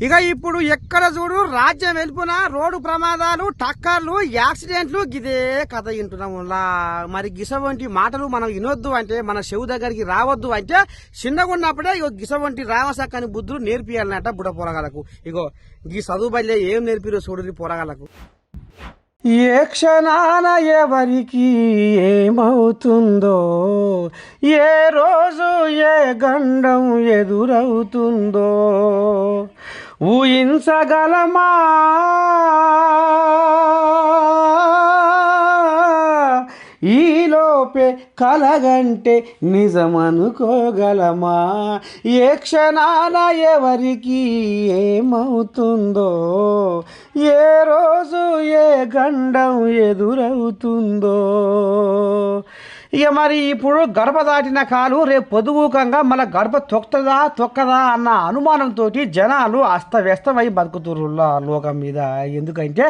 ఇక ఇప్పుడు ఎక్కడ చూడు రాజ్యం వెలుపున రోడ్డు ప్రమాదాలు టక్కర్లు యాక్సిడెంట్లు ఇదే కథ వింటున్నాం మరి గిస వంటి మాటలు మనం వినొద్దు అంటే మన చెవు దగ్గరికి రావద్దు అంటే చిన్నగా ఉన్నప్పుడే ఇగో గిస వంటి రామసక్కని బుద్ధులు నేర్పియాలన్నట బుడ పోరగాలకు ఇగో ఈ చదువు బల్లే ఏం నేర్పిరో చూడు పోరగాలకు ఏ క్షణాన ఎవరికి ఏమవుతుందో ఏ రోజు ఏ గండం ఎదురవుతుందో. ఊహించగలమా? ఈలోపే కలగంటే నిజమనుకోగలమా? ఏ క్షణాన ఎవరికి ఏమవుతుందో? ఏ రోజు ఏ గండం ఎదురవుతుందో? ఇక మరి ఇప్పుడు గడప దాటిన కాలు రేపు పొదుగుకంగా మన గడప తొక్కదా తొక్కదా అన్న అనుమానంతో జనాలు అస్తవ్యస్తమై బతుకుతురు లోకం మీద. ఎందుకంటే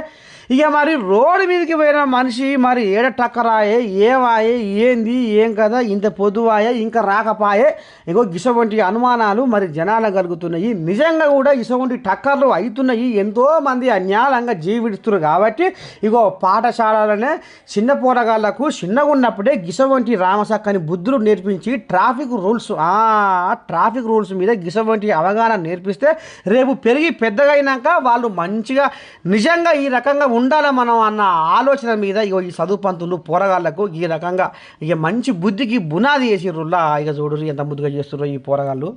ఇక మరి రోడ్డు మీదకి పోయిన మనిషి మరి ఏడ టక్కరాయే ఏవాయే ఏంది ఏం కదా ఇంత పొదువాయే ఇంకా రాకపాయే. ఇగో ఇటువంటి అనుమానాలు మరి జనాలు కలుగుతున్నాయి. నిజంగా కూడా ఇసవంటి టక్కర్లు అవుతున్నాయి ఎంతో మంది అన్యాయంగా జీవిస్తున్నారు కాబట్టి ఇగో పాఠశాలలోనే చిన్న పోరగాళ్ళకు చిన్నగా ఉన్నప్పుడే గిసవంటి రామసక్కని బుద్ధులు నేర్పించి ట్రాఫిక్ రూల్స్ ఆ ట్రాఫిక్ రూల్స్ మీద గిసవంటి అవగాహన నేర్పిస్తే రేపు పెరిగి పెద్దగా అయినాక వాళ్ళు మంచిగా నిజంగా ఈ రకంగా ఉండాలి మనం అన్న ఆలోచన మీద ఇగో ఈ చదువు పంతులు పోరగాళ్ళకు ఈ రకంగా ఇక మంచి బుద్ధికి బునాది వేసిర్రుల్లా ఇక చూడరు ఎంత ముద్దుగా చేస్తున్నారు ఈ పోరగాళ్ళు.